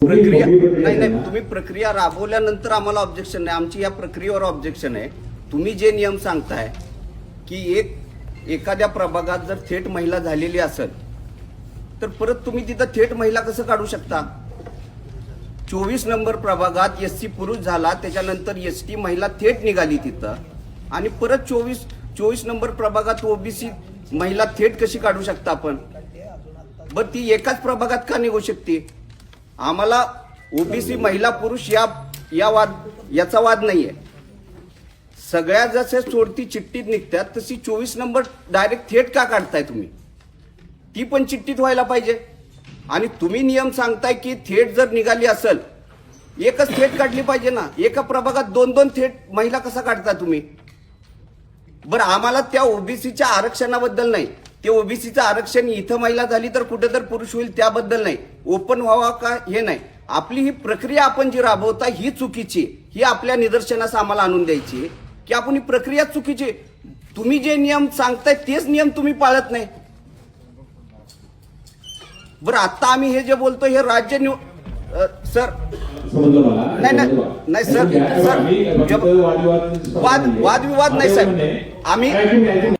प्रक्रिया नाही नाही तुम्ही प्रक्रिया राबवल्यानंतर आम्हाला ऑब्जेक्शन नाही. आमची या प्रक्रियेवर ऑब्जेक्शन आहे. तुम्ही जे नियम सांगताय की एक एखाद्या प्रभागात जर थेट महिला झालेली असेल तर परत तुम्ही तिथं थेट महिला कसं काढू शकता? चोवीस नंबर प्रभागात एस सी पुरुष झाला त्याच्यानंतर एस टी महिला थेट निघाली तिथं. आणि परत चोवीस चोवीस नंबर प्रभागात ओबीसी महिला थेट कशी काढू शकता आपण? बर ती एकाच प्रभागात का निघू शकते? आम्हाला ओबीसी महिला पुरुष या या वाद याचा वाद नाही आहे सगळ्या जसे सोडती चिठ्ठीत निघतात तशी चोवीस नंबर डायरेक्ट थेट का काढताय तुम्ही? ती पण चिठ्ठीत व्हायला पाहिजे. आणि तुम्ही नियम सांगताय की थेट जर निघाली असेल एकच थेट काढली पाहिजे ना. एका प्रभागात दोन दोन थेट महिला कसा काढता तुम्ही? बरं आम्हाला त्या ओबीसीच्या आरक्षणाबद्दल नाही. ते ओबीसीचं आरक्षण इथं महिला झाली तर कुठं तर पुरुष होईल त्याबद्दल नाही. ओपन व्हावा का हे नाही. आपली ही प्रक्रिया आपण जी राबवता ही चुकीची ही आपल्या निदर्शनास आम्हाला आणून द्यायची की आपण ही प्रक्रिया चुकीची तुम्ही जे नियम सांगताय तेच नियम तुम्ही पाळत नाही. बरं आता आम्ही हे जे बोलतो हे राज्य निव सर. नाही, नाही. सर. सर. वादविवाद वाद वादविवाद नाही साहेब म्हणणे- आम्ही